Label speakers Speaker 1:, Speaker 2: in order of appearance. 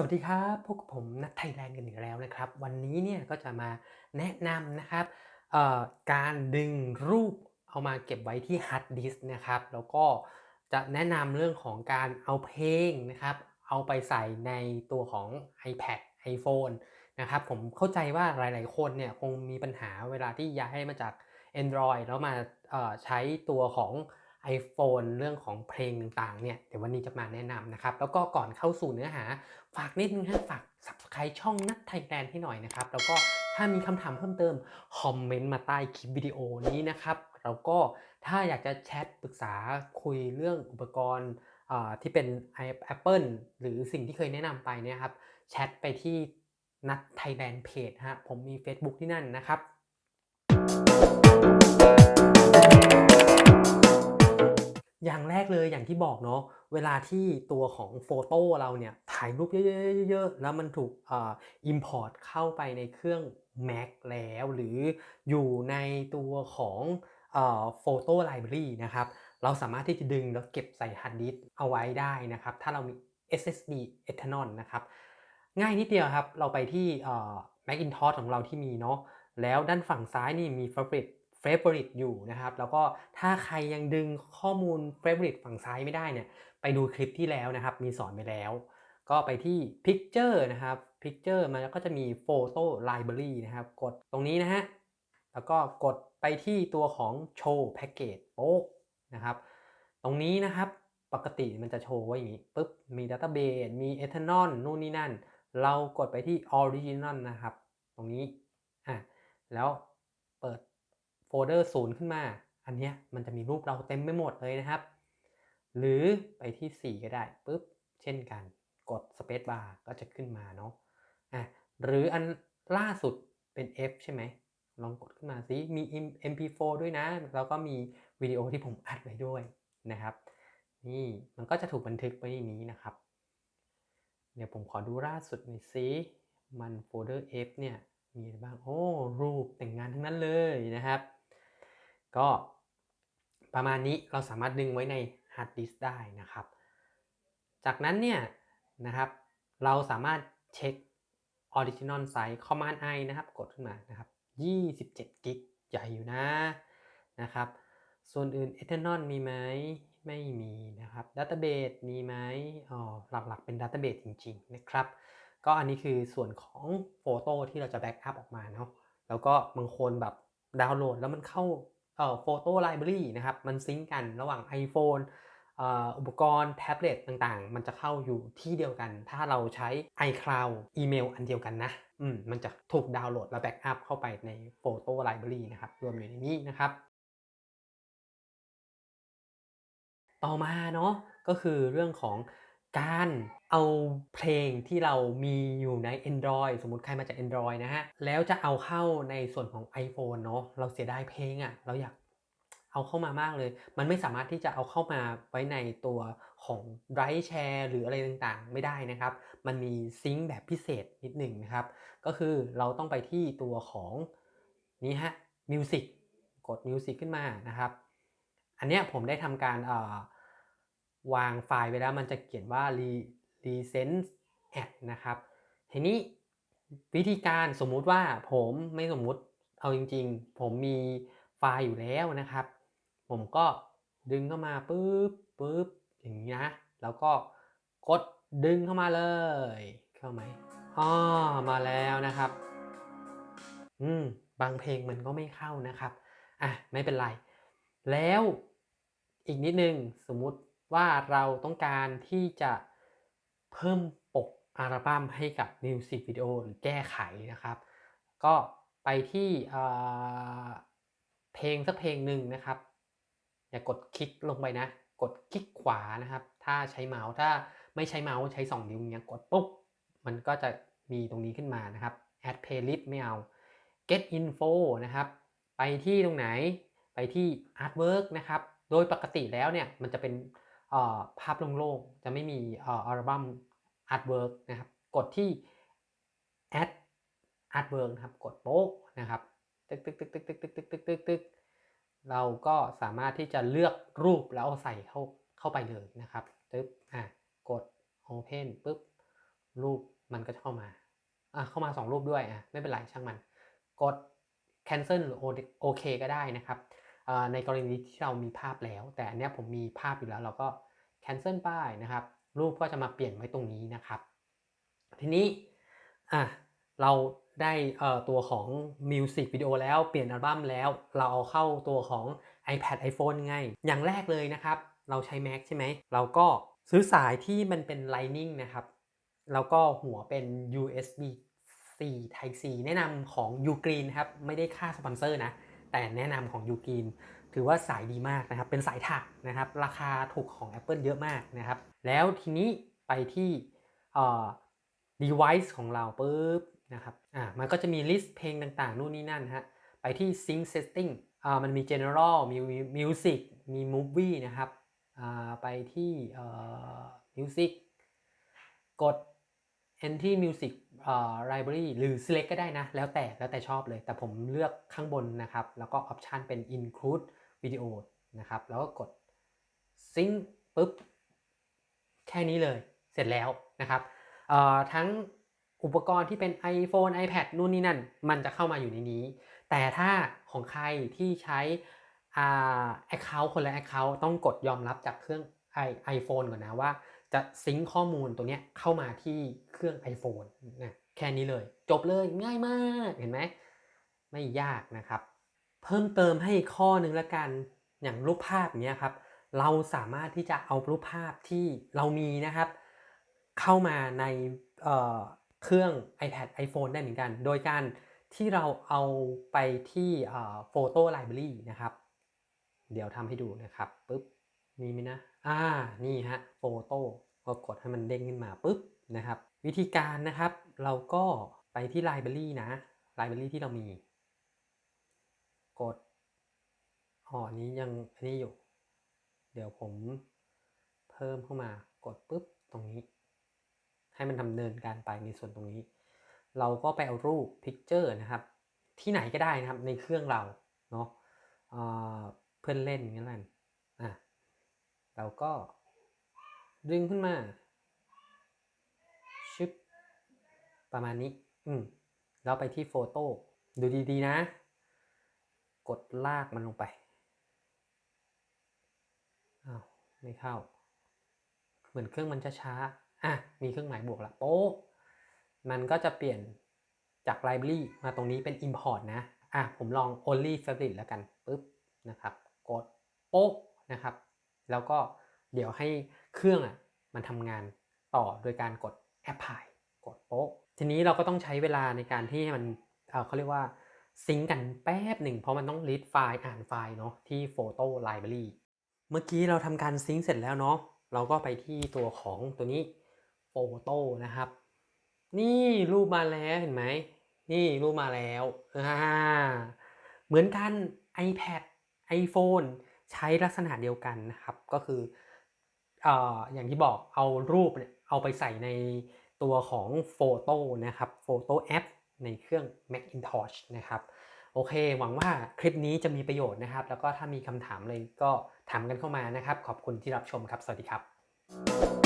Speaker 1: สวัสดีครับพวกบผมนัทไทยแลนด์กันอีกแล้วนะครับ วันนี้เนี่ยก็จะมาแนะนำนะครับการดึงรูปเอามาเก็บไว้ที่ฮาร์ดดิสก์นะครับ แล้วก็จะแนะนำเรื่องของการเอาเพลงนะครับ เอาไปใส่ในตัวของ iPad iPhone นะครับ ผมเข้าใจว่าหลาย ๆ คนเนี่ยคงมีปัญหาเวลาที่ย้ายมาจาก Android แล้วมาใช้ตัวของ iPhone เรื่องของเพลงต่างๆเนี่ยเดี๋ยววันนี้จะมาแนะนำนะครับ แล้วก็ก่อนเข้าสู่เนื้อหา ฝากนิดนึงฮะฝาก subscribe ช่องนัดไทยแลนด์ให้หน่อยนะครับ แล้วก็ถ้ามีคำถามเพิ่มเติมคอมเมนต์มาใต้คลิปวิดีโอนี้นะครับแล้วก็ถ้าอยากจะแชทปรึกษาคุยเรื่องอุปกรณ์ที่เป็น Apple หรือสิ่งที่เคยแนะนำไปเนี่ยครับแชทไปที่นัดไทยแลนด์เพจฮะผมมี Facebook ที่นั่นนะครับ อย่างแรกเลยอย่างที่บอกเนาะเวลาที่ตัวของโฟโต้เราเนี่ยถ่ายรูปเยอะๆๆๆแล้วมันถูกอ่อ import เข้าไปในเครื่อง Mac แล้วหรืออยู่ในตัวของเอ่อ Photo Library นะครับ เราสามารถที่จะดึงแล้วเก็บใส่ฮาร์ดดิสก์เอาไว้ได้นะครับ ถ้าเรามี SSD Eternal นะครับ ง่ายนิดเดียวครับ เราไปที่อ่อ Macintosh ของเราที่มีเนาะแล้วด้านฝั่งซ้ายนี่มี Favorite อยู่นะครับ แล้วก็ถ้าใครยังดึงข้อมูล Favorite ฝั่งซ้ายไม่ได้เนี่ย ไปดูคลิปที่แล้วนะครับ มีสอนไปแล้ว ก็ไปที่ Picture นะครับ Picture มันก็จะมี Photo Library นะครับ กดตรงนี้นะฮะ แล้วก็กดไปที่ตัวของ Show Package โป๊ะนะครับ ตรงนี้นะครับปกติมันจะโชว์ไว้อย่างนี้ปุ๊บ มี Database มี Eternal นู่นนี่นั่น เรากดไปที่ Original นะครับ ตรงนี้อะแล้วเปิด โฟลเดอร์ศูนย์ขึ้นมา อันเนี้ยมันจะมีรูปเราเต็มไปหมดเลยนะครับ หรือไปที่ 4 ก็ได้ปุ๊บเช่นกัน กด Space Bar ก็จะขึ้นมาเนาะอะหรืออันล่าสุดเป็น F ใช่ไหมลองกดขึ้นมาสิมี MP4 ด้วยนะ แล้วก็มีวิดีโอที่ผมอัดไว้ด้วยนะครับ นี่มันก็จะถูกบันทึกไว้ในนี้นะครับ เดี๋ยวผมขอดูล่าสุดหน่อยสิมันโฟลเดอร์ F เนี่ยมีอะไรบ้าง โอ้ รูปแต่งงานทั้งนั้นเลยนะครับ ก็ประมาณนี้เราสามารถดึงไว้ในฮาร์ดดิสก์ได้นะครับ จากนั้นเนี่ยนะครับเราสามารถเช็ค Original Size Command I นะครับ กดขึ้นมานะครับ27กิกใหญ่อยู่นะนะครับ ส่วนอื่น Eternal มีไหมไม่มีนะครับ Database มีไหมอ๋อหลักๆเป็น Database จริงๆนะครับ ก็อันนี้คือส่วนของโฟโต้ที่เราจะแบ็กอัพออกมาเนาะแล้วก็บางคนแบบดาวน์โหลดแล้วมันเข้า เอ่อโฟโต้ไลบรารีนะครับ มันซิงกันระหว่าง iPhone อุปกรณ์แท็บเล็ตต่างๆ มันจะเข้าอยู่ที่เดียวกัน ถ้าเราใช้ iCloud อีเมลอันเดียวกันนะอืมมันจะถูกดาวน์โหลดและแบ็กอัพเข้าไปในโฟโต้ไลบรารีนะครับ รวมอยู่ในนี้นะครับ ต่อมาเนาะก็คือเรื่องของการ เอาเพลงที่เรามีอยู่ใน Android สมมุติใครมาจาก Android นะฮะ แล้วจะเอาเข้าในส่วนของ iPhone เนาะ เราเสียดายเพลงอะ่ะ เราอยากเอาเข้ามามากเลย มันไม่สามารถที่จะเอาเข้ามาไว้ในตัวของ Drive Share หรืออะไรต่างๆ ไม่ได้นะครับ มันมีซิงค์แบบพิเศษนิดหนึ่งนะครับ ก็คือเราต้องไปที่ตัวของนี้ฮะ Music กด Music ขึ้นมานะครับ อันเนี้ยผมได้ทำการเอ่อวางไฟล์ไว้แล้วมันจะเขียนว่า license add นะครับทีนี้วิธีการสมมุติว่าผมไม่สมมุติเอาจริง ๆ ผมมีไฟล์อยู่แล้วนะครับ ผมก็ดึงเข้ามาปุ๊บปุ๊บอย่างนี้นะ แล้วก็กดดึงเข้ามาเลย เข้าไหมอ๋อมาแล้วนะครับ อืม บางเพลงมันก็ไม่เข้านะครับ อะ ไม่เป็นไร แล้วอีกนิดนึง สมมุติว่าเราต้องการที่จะ เพิ่มปกอัลบั้มให้กับมิวสิกวิดีโอหรือแก้ไขนะครับ ก็ไปที่เพลงสักเพลงหนึ่งนะครับ อย่ากดคลิกลงไปนะ กดคลิกขวานะครับ ถ้าใช้เมาส์ถ้าไม่ใช้เมาส์ใช้ 2 นิ้วเนี้ยกดปุ๊บมันก็จะมีตรงนี้ขึ้นมานะครับ add playlist ไม่เอา get info นะครับ ไปที่ตรงไหนไปที่ artwork นะครับ โดยปกติแล้วเนี่ยมันจะเป็นภาพโล่งๆจะไม่มีอัลบั้ม artwork นะครับ กดที่ add artwork นะครับ กดโป๊ะนะครับ ตึกตึกตึกตึกตึกตึกตึกตึกตึกตึกเราก็สามารถที่จะเลือกรูปแล้วเอาใส่เข้าเข้าไปเลยนะครับตึ๊บอะกด open ปุ๊บ รูปมันก็จะเข้ามาอะเข้ามา 2 รูปด้วยอะไม่เป็นไรช่างมัน กด cancel หรือโอเคก็ได้นะครับอ่าในกรณีที่เรามีภาพแล้ว แต่อันนี้ผมมีภาพอยู่แล้วเราก็ cancel ไปนะครับ รูปก็จะมาเปลี่ยนไว้ตรงนี้นะครับ ทีนี้อะเราได้ตัวของ Music Video แล้วเปลี่ยนอัลบั้มแล้ว เราเอาเข้าตัวของ iPad iPhone ไงอย่างแรกเลยนะครับ เราใช้ Mac ใช่ไหม เราก็ซื้อสายที่มันเป็น Lightning นะครับ แล้วก็หัวเป็น USB C Type C แนะนำของ Ugreen ครับ ไม่ได้ค่าสปอนเซอร์นะ แต่แนะนำของ Ugreen ถือว่าสายดีมากนะครับ เป็นสายถักนะครับ ราคาถูกของ Apple เยอะมากนะครับ แล้วทีนี้ไปที่เอ่อ device ของเราปุ๊บนะครับ อ่า มันก็จะมี list เพลงต่างๆ นู่นนี่นั่นฮะ ไปที่ sync setting อ่า มันมี general มี music มี movie นะครับ อ่า ไปที่เอ่อ music กด entry music library หรือ select ก็ได้นะ แล้วแต่แล้วแต่ชอบเลย แต่ผมเลือกข้างบนนะครับ แล้วก็ option เป็น include video นะครับ แล้วก็กด sync ปุ๊บ แค่นี้เลยเสร็จแล้วนะครับทั้งอุปกรณ์ที่เป็น iPhone iPad นู่นนี่นั่น มันจะเข้ามาอยู่ในนี้ แต่ถ้าของใครที่ใช้อ่า Account คนละ Account ต้องกดยอมรับจากเครื่อง iPhone ก่อนนะว่า จะซิงค์ข้อมูลตัวเนี้ยเข้ามาที่เครื่อง iPhone นะแค่นี้เลย จบเลยง่ายมากเห็นไหมไม่ยากนะครับ เพิ่มเติมให้ข้อหนึ่งละกันอย่างรูปภาพเนี้ยครับ เราสามารถที่จะเอารูปภาพที่เรามีนะครับ เข้ามาในเเครื่อง iPad iPhone ได้เหมือนกัน โดยการที่เราเอาไปที่โฟโต้ไลบรารีนะครับ เดี๋ยวทำให้ดูนะครับปุ๊บ มีไหมนะ อ่า นี่ฮะ โฟโต้ก็กดให้มันเด้งขึ้นมาปุ๊บนะครับ วิธีการนะครับ เราก็ไปที่ไลบรารีนะ ไลบรารีที่เรามี กด อ๋อ นี้ยังอันนี้อยู่ เดี๋ยวผมเพิ่มเข้ามากดปุ๊บตรงนี้ ให้มันดำเนินการไปในส่วนตรงนี้ เราก็ไปเอารูป picture นะครับ ที่ไหนก็ได้นะครับในเครื่องเรา เนาะเพื่อนเล่นอย่างนั้นอะ เราก็ดึงขึ้นมา ชึบ ประมาณนี้ อืมแล้วไปที่โฟโต้ ดูดีๆนะ กดลากมันลงไป อ้าว ไม่เข้า เหมือนเครื่องมันจะช้า อะ มีเครื่องหมายบวกละโป๊ะ มันก็จะเปลี่ยนจาก library มาตรงนี้เป็น import นะ อะ ผมลอง only favorite แล้วกันปุ๊บ นะครับ กดโป๊ะนะครับ แล้วก็เดี๋ยวให้เครื่องอะมันทำงานต่อโดยการกด apply กดโป๊ะ ทีนี้เราก็ต้องใช้เวลาในการที่มันเเขาเรียกว่าซิงกันแป๊บหนึ่งเพราะมันต้อง read ไฟล์อ่านไฟล์เนาะที่ photo library เมื่อกี้เราทำการซิงค์เสร็จแล้วเนาะเราก็ไปที่ตัวของตัวนี้โฟโต้นะครับ นี่รูปมาแล้วเห็นไหมนี่รูปมาแล้วอ่าเหมือนกัน iPad iPhone ใช้ลักษณะเดียวกันนะครับ ก็คือออย่างที่บอกเอารูปเนี่ยเอาไปใส่ในตัวของโฟโต้นะครับโฟโต้แอปในเครื่อง Macintosh นะครับ โอเค หวังว่าคลิปนี้จะมีประโยชน์นะครับ แล้วก็ถ้ามีคำถามอะไรก็ถามกันเข้ามานะครับ ขอบคุณที่รับชมครับ สวัสดีครับ